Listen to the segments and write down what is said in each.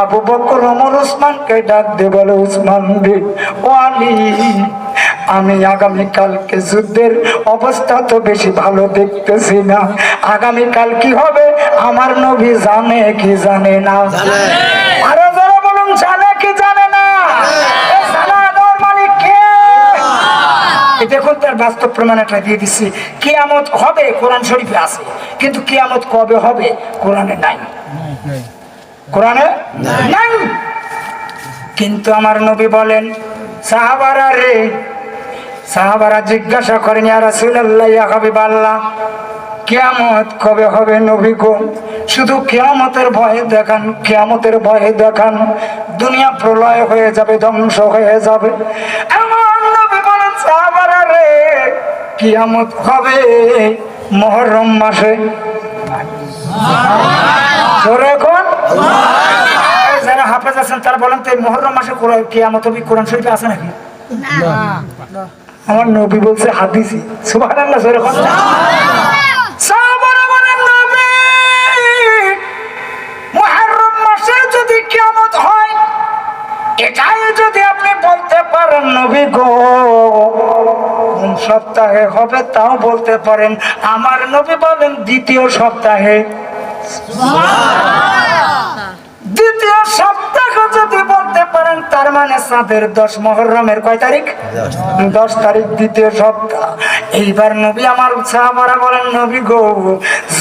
আবু বকর ওমর উসমানকে ডাক দে বলে উসমান রে ও আলী আমি আগামীকালকে যুদ্ধের অবস্থা তো বেশি ভালো দেখতেছি না। আগামীকাল কি হবে? আমার নবী জানে কি জানে না। আরও যারা বলুন জানে কি জানে না? এ জানা কে? দেখুন তার বাস্তব প্রমাণ একটা দিয়ে দিচ্ছি কিয়ামত হবে কোরআন শরীফে আছে কিন্তু কিয়ামত কবে হবে কোরআনে নাই। কোরআনে? নাই। কিন্তু আমার নবী বলেন, সাহাবারা রে, সাহাবারা জিজ্ঞাসা করেন, ইয়া রাসূলুল্লাহ, ইয়া কিয়ামত কবে হবে নবী গো? শুধু কিয়ামতের ভয়ে দেখান, কিয়ামতের ভয়ে দেখান। দুনিয়া প্রলয় হয়ে যাবে, ধ্বংস হয়ে যাবে। রে, কিয়ামত হবে মহরম মাসে। জোরে যারা হাফেজ আছেন তারা বলেন তো এই মহরম মাসে কিয়ামত কোরআন শরীফে আছে নাকি? আমার নবী বলছে হাদিসি মাসে যদি কিয়ামত হয় এটাই যদি আপনি বলতে পারেন নবী গো কোন সপ্তাহে হবে তাও বলতে পারেন। আমার নবী বলেন দ্বিতীয় সপ্তাহে। মানে চাঁদের দশ মহরমের কয় তারিখ? দশ তারিখ। দ্বিতীয় সপ্তাহ। এইবার নবী আমার সাহাবারা বলেন নবী গো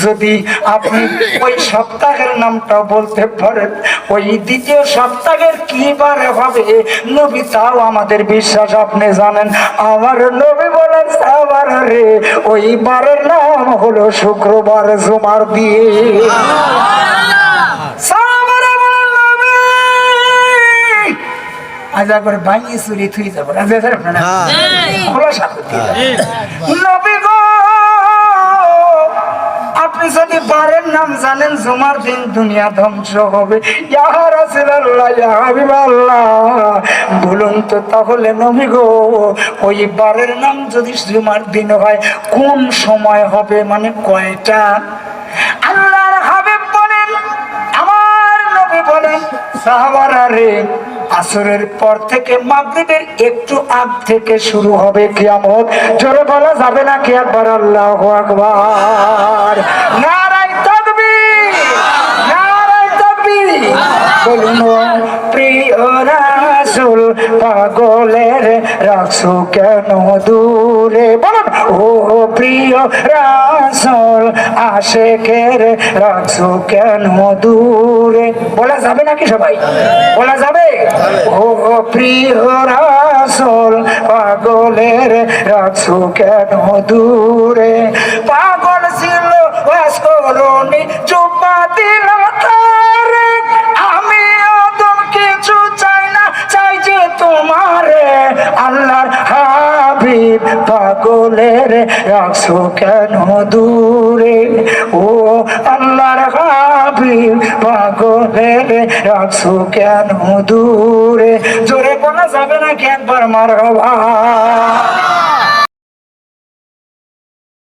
যদি আপনি ওই সপ্তাহের নামটা বলতে পারেন ওই দ্বিতীয় সপ্তাহের কি বারে হবে? নবী তাও আমাদের বিশ্বাস আপনি জানেন। আমার নবী বলেন সাহাবারা রে ওই বারের নাম হলো শুক্রবার জুমার দিয়ে আজ ভাঙিয়ে চুরি থুই যাব। আপনারা? খোলাসা করতে নবী গো, আপনি যদি বারের নাম জানেন জুমার দিন দুনিয়া ধ্বংস হবে। ইয়া রাসূলুল্লাহ, ইয়া হাবিবাল্লাহ। বলুন তো তাহলে নবী গো ওই বারের নাম যদি জুমার দিন হয় কোন সময় হবে? মানে কয়টা? আল্লাহর হাবিব বলেন আমার নবী বলেন সাহাবারা রে আসরের পর থেকে মাগরিবের একটু আগ থেকে শুরু হবে কিয়ামত। জোরে বলা যাবে না কি একবার? আল্লাহ আকবার। নারাই তাকবীর নারাই তাকবীর। বলুন, প্রিয় রাসূল পাগলের রাখছো কেন দূরে? বলুন। ও প্রিয় রাসূল, আশেকের রাখছো কেন দূরে? বলা যাবে নাকি সবাই? বলা যাবে? ও প্রিয় রাসুল, পাগলের রাখছো কেন দূরে? পাগল ছিল বাসকরণী চুপা আল্লাহর হাবিব পাগলের রাখছো কেন দূরে? ও আল্লাহর হাবিব পাগলের রাখছো কেন দূরে? জোরে বলা যাবে না একবার মার